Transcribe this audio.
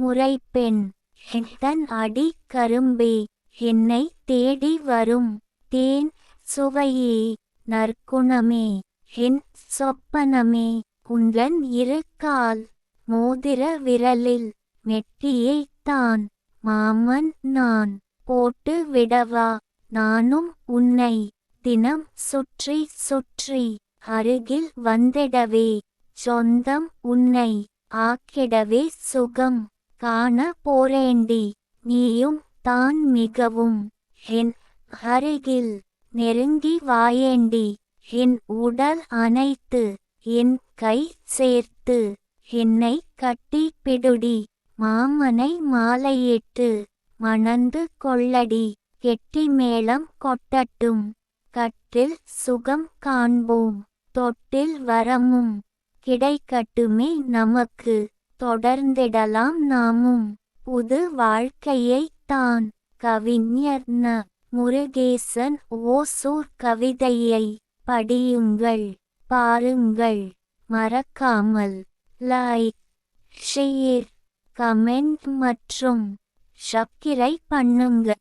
முறைப்பெண். தன் அடி கரும்பே என்னை தேடி வரும் தேன் சுவையே நற்குணமே என் சொப்பனமே உந்தன் இரு கால் மோதிர விரலில் மெட்டியைத்தான் மாமன் நான் போட்டு விடவா நானும் உன்னை தினம் சுற்றி சுற்றி அருகில் வந்திடவே சொந்தம் உன்னை ஆக்கிடவே சுகம் காண போரேண்டி நீயும் தான் மிகவும் என் அருகில் நெருங்கி வாயேண்டி என் உடல் அனைத்து என் கை சேர்த்து என்னை கட்டி பிடுடி. மாமனை மாலையிட்டு மணந்து கொள்ளடி. கெட்டி மேளம் கொட்டட்டும். கட்டில் சுகம் காண்போம். தொட்டில் வரமும். கிடைக்கட்டுமே நமக்கு. தொடர்ந்திடலாம் நாமும். புது வாழ்க்கையைத் தான். கவிஞர் ந. முருகேசன் ஓசூர் கவிதையை படியுங்கள். பாருங்கள். மறக்காமல் லைக் ஷேர் கமெண்ட் மற்றும் சப்கிரை பண்ணுங்க.